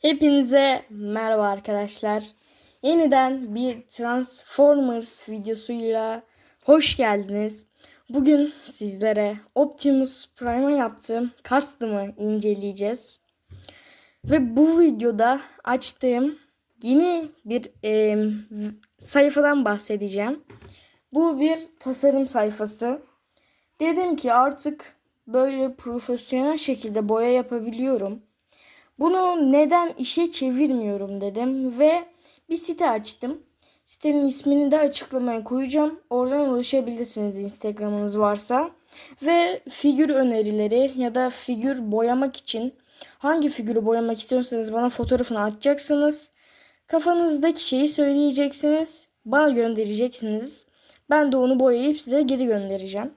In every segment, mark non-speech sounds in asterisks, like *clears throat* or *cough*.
Hepinize merhaba arkadaşlar. Yeniden bir Transformers videosuyla hoş geldiniz. Bugün sizlere Optimus Prime'a yaptığım custom'ı inceleyeceğiz. Ve bu videoda açtığım yeni bir e, sayfadan bahsedeceğim. Bu bir tasarım sayfası. Dedim ki artık böyle profesyonel şekilde boya yapabiliyorum. Bunu neden işe çevirmiyorum dedim ve bir site açtım. Sitenin ismini de açıklamaya koyacağım. Oradan ulaşabilirsiniz Instagram'ınız varsa. Ve figür önerileri ya da figür boyamak için hangi figürü boyamak istiyorsanız bana fotoğrafını atacaksınız. Kafanızdaki şeyi söyleyeceksiniz. Bana göndereceksiniz. Ben de onu boyayıp size geri göndereceğim.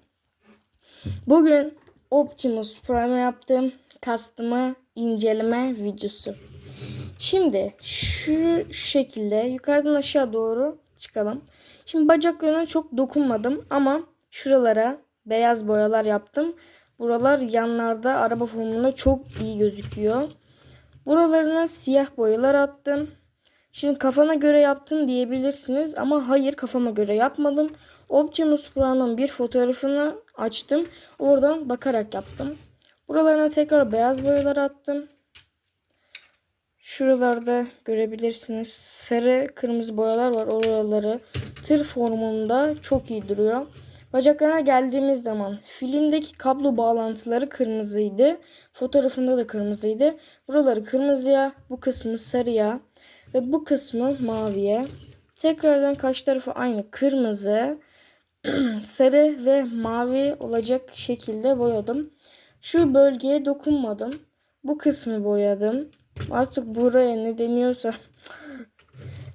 Bugün Optimus Prime yaptığım custom'ı inceleme videosu. Şimdi şu, şekilde yukarıdan aşağı doğru çıkalım. Şimdi bacaklarına çok dokunmadım ama şuralara beyaz boyalar yaptım. Buralar yanlarda araba formunda çok iyi gözüküyor. Buralarına siyah boyalar attım. Şimdi kafana göre yaptın diyebilirsiniz ama hayır kafama göre yapmadım. Optimus Prime'ın bir fotoğrafını açtım. Oradan bakarak yaptım. Buralarına tekrar beyaz boyalar attım. Şuralarda görebilirsiniz. Sarı kırmızı boyalar var. Oraları tır formunda çok iyi duruyor. Bacaklarına geldiğimiz zaman filmdeki kablo bağlantıları kırmızıydı. Fotoğrafında da kırmızıydı. Buraları kırmızıya, bu kısmı sarıya ve bu kısmı maviye. Tekrardan kaç tarafı aynı kırmızı, *clears throat* sarı ve mavi olacak şekilde boyadım. Şu bölgeye dokunmadım. Bu kısmı boyadım. Artık buraya ne deniyorsa.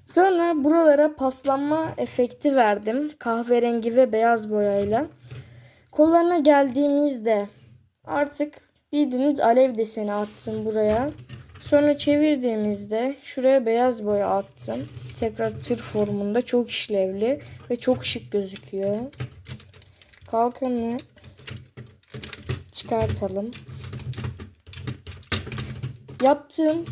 Sonra buralara paslanma efekti verdim. Kahverengi ve beyaz boyayla. Kollarına geldiğimizde artık bildiğiniz alev deseni attım buraya. Sonra çevirdiğimizde şuraya beyaz boya attım. Tekrar tır formunda çok işlevli ve çok şık gözüküyor. Kalkanı çıkartalım. Yaptığım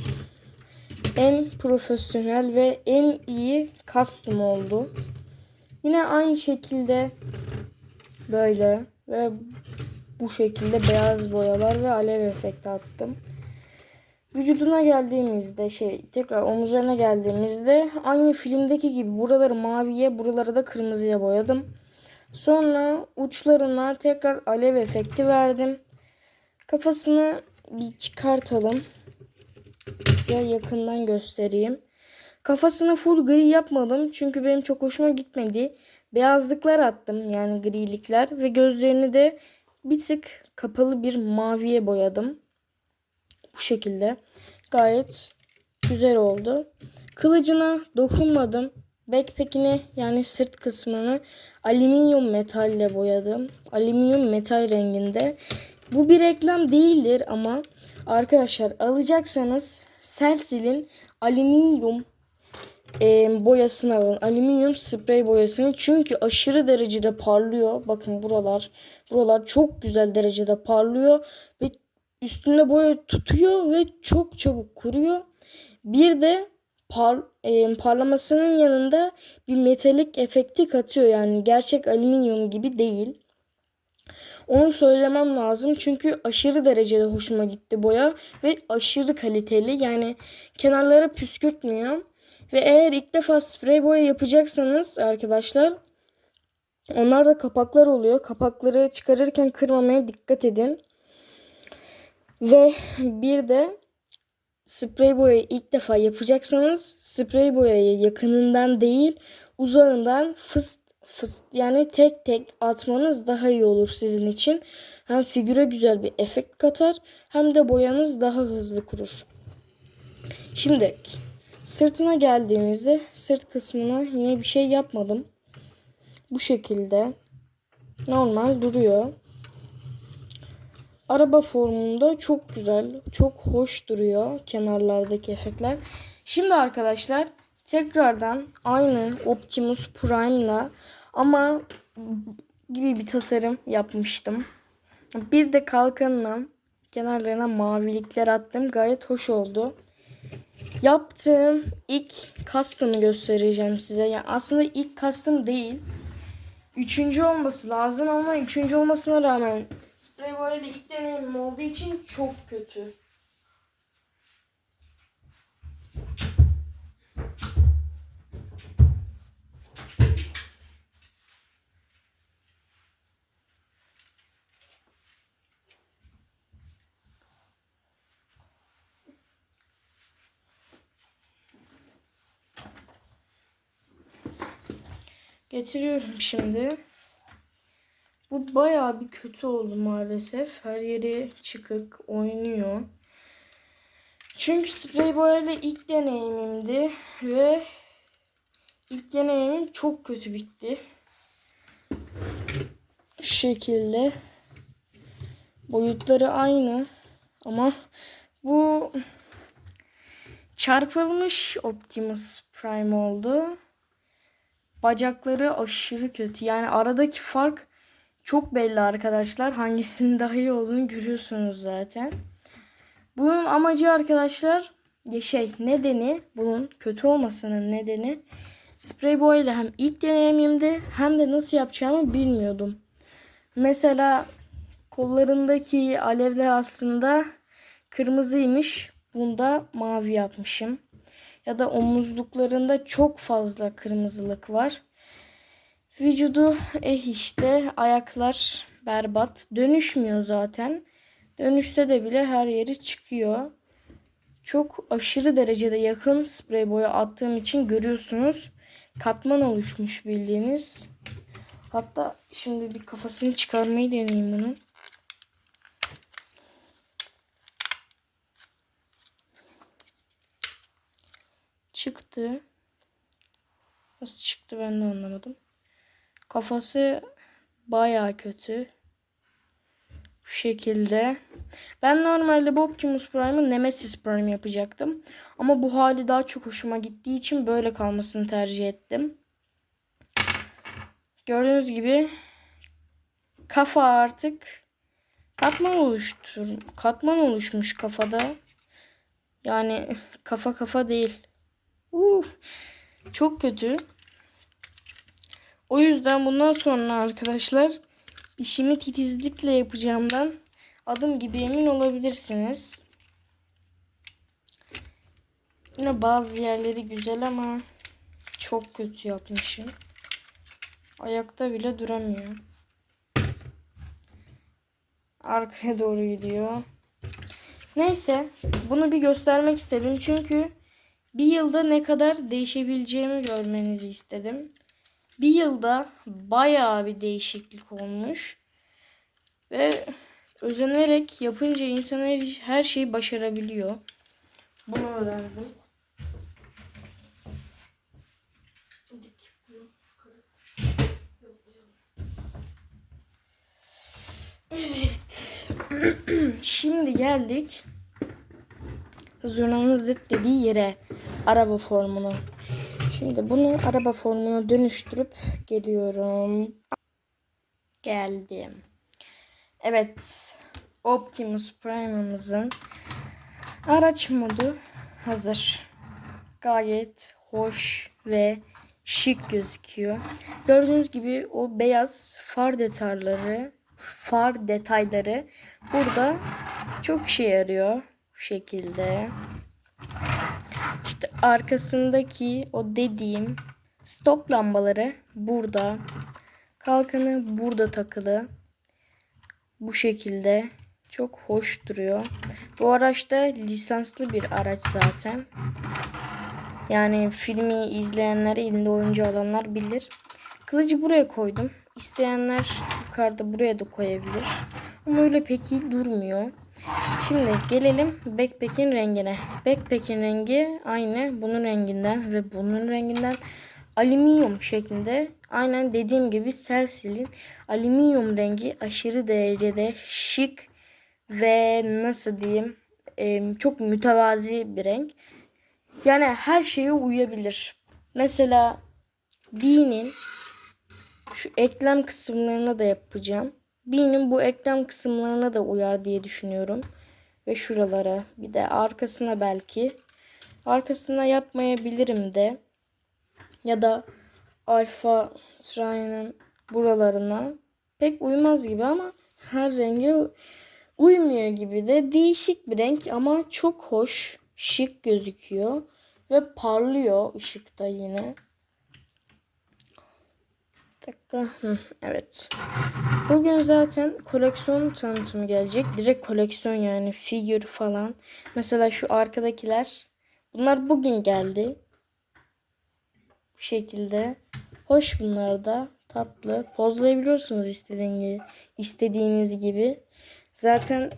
en profesyonel ve en iyi custom oldu. Yine aynı şekilde böyle ve bu şekilde beyaz boyalar ve alev efekti attım. Vücuduna geldiğimizde şey tekrar omuzlarına geldiğimizde aynı filmdeki gibi buraları maviye buraları da kırmızıya boyadım. Sonra uçlarına tekrar alev efekti verdim. Kafasını bir çıkartalım. Size yakından göstereyim. Kafasını full gri yapmadım. Çünkü benim çok hoşuma gitmedi. Beyazlıklar attım yani grilikler. Ve gözlerini de bir tık kapalı bir maviye boyadım. Bu şekilde. Gayet güzel oldu. Kılıcına dokunmadım. Backpack'ini yani sırt kısmını alüminyum metalle boyadım. Alüminyum metal renginde. Bu bir reklam değildir ama arkadaşlar alacaksanız Celsil'in alüminyum e, boyasını alın. Alüminyum sprey boyasını. Çünkü aşırı derecede parlıyor. Bakın buralar. Buralar çok güzel derecede parlıyor. Ve üstünde boya tutuyor ve çok çabuk kuruyor. Bir de par, e, parlamasının yanında bir metalik efekti katıyor. Yani gerçek alüminyum gibi değil. Onu söylemem lazım çünkü aşırı derecede hoşuma gitti boya ve aşırı kaliteli. Yani kenarları püskürtmüyor. Ve eğer ilk defa sprey boya yapacaksanız arkadaşlar onlarda kapaklar oluyor. Kapakları çıkarırken kırmamaya dikkat edin. Ve bir de sprey boyayı ilk defa yapacaksanız sprey boyayı yakınından değil uzağından fıst yani tek tek atmanız daha iyi olur sizin için. Hem figüre güzel bir efekt katar hem de boyanız daha hızlı kurur. Şimdi sırtına geldiğimizde sırt kısmına yine bir şey yapmadım. Bu şekilde normal duruyor. Araba formunda çok güzel, çok hoş duruyor kenarlardaki efektler. Şimdi arkadaşlar tekrardan aynı Optimus Prime'la ama gibi bir tasarım yapmıştım. Bir de kalkanına kenarlarına mavilikler attım. Gayet hoş oldu. yaptığım ilk custom'ı göstereceğim size. Yani aslında ilk custom değil. Üçüncü olması lazım ama üçüncü olmasına rağmen sprey boya ile ilk deneyimim olduğu için çok kötü. Getiriyorum şimdi. Bu bayağı bir kötü oldu maalesef. Her yeri çıkık, oynuyor. Çünkü sprey boyayla ilk deneyimimdi ve ilk deneyimim çok kötü bitti. Şu şekilde. Boyutları aynı ama bu çarpılmış Optimus Prime oldu bacakları aşırı kötü. Yani aradaki fark çok belli arkadaşlar. Hangisinin *laughs* daha iyi olduğunu görüyorsunuz zaten. Bunun amacı arkadaşlar şey nedeni bunun kötü olmasının nedeni sprey boya ile hem ilk deneyimimdi hem de nasıl yapacağımı bilmiyordum. Mesela kollarındaki alevler aslında kırmızıymış. Bunda mavi yapmışım ya da omuzluklarında çok fazla kırmızılık var. Vücudu eh işte ayaklar berbat. Dönüşmüyor zaten. Dönüşse de bile her yeri çıkıyor. Çok aşırı derecede yakın sprey boya attığım için görüyorsunuz. Katman oluşmuş bildiğiniz. Hatta şimdi bir kafasını çıkarmayı deneyeyim bunun. Çıktı. Nasıl çıktı ben de anlamadım. Kafası baya kötü. Bu şekilde. Ben normalde bu Optimus Prime'ı Nemesis Prime yapacaktım. Ama bu hali daha çok hoşuma gittiği için böyle kalmasını tercih ettim. Gördüğünüz gibi kafa artık katman oluştur. Katman oluşmuş kafada. Yani kafa kafa değil. Uh, çok kötü. O yüzden bundan sonra arkadaşlar işimi titizlikle yapacağımdan adım gibi emin olabilirsiniz. Yine bazı yerleri güzel ama çok kötü yapmışım. Ayakta bile duramıyor. Arkaya doğru gidiyor. Neyse bunu bir göstermek istedim çünkü bir yılda ne kadar değişebileceğimi görmenizi istedim. Bir yılda bayağı bir değişiklik olmuş. Ve özenerek yapınca insan her şeyi başarabiliyor. Bunu öğrendim. Evet. *clears throat* Şimdi geldik zurnanın zıt dediği yere araba formunu. Şimdi bunu araba formuna dönüştürüp geliyorum. Geldim. Evet. Optimus Prime'ımızın araç modu hazır. Gayet hoş ve şık gözüküyor. Gördüğünüz gibi o beyaz far detayları, far detayları burada çok işe yarıyor. Bu şekilde. İşte arkasındaki o dediğim stop lambaları burada. Kalkanı burada takılı. Bu şekilde çok hoş duruyor. Bu araçta lisanslı bir araç zaten. Yani filmi izleyenler, elinde oyuncu alanlar bilir. Kılıcı buraya koydum. İsteyenler yukarıda buraya da koyabilir. Ama öyle pek iyi durmuyor. Şimdi gelelim backpack'in rengine. Backpack'in rengi aynı bunun renginden ve bunun renginden alüminyum şeklinde. Aynen dediğim gibi Celsius'in alüminyum rengi aşırı derecede şık ve nasıl diyeyim çok mütevazi bir renk. Yani her şeye uyabilir. Mesela B'nin şu eklem kısımlarına da yapacağım. B'nin bu eklem kısımlarına da uyar diye düşünüyorum. Ve şuralara bir de arkasına belki. Arkasına yapmayabilirim de. Ya da alfa tri'nin buralarına pek uymaz gibi ama her renge uymuyor gibi de değişik bir renk ama çok hoş, şık gözüküyor ve parlıyor ışıkta yine. Dakika. Evet. Bugün zaten koleksiyon tanıtımı gelecek. Direkt koleksiyon yani figür falan. Mesela şu arkadakiler. Bunlar bugün geldi. Bu şekilde. Hoş bunlar da. Tatlı. Pozlayabiliyorsunuz istediğin gibi, istediğiniz gibi. Zaten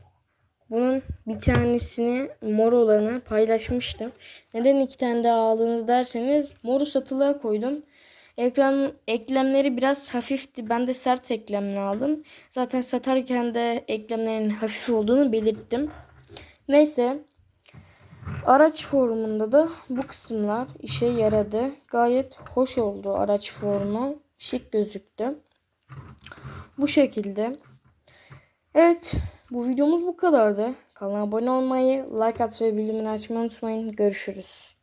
bunun bir tanesini mor olanı paylaşmıştım. Neden iki tane daha aldınız derseniz moru satılığa koydum. Ekran eklemleri biraz hafifti. Ben de sert eklemli aldım. Zaten satarken de eklemlerin hafif olduğunu belirttim. Neyse. Araç formunda da bu kısımlar işe yaradı. Gayet hoş oldu araç formu. Şık gözüktü. Bu şekilde. Evet. Bu videomuz bu kadardı. Kanala abone olmayı, like atmayı bildirimleri açmayı unutmayın. Görüşürüz.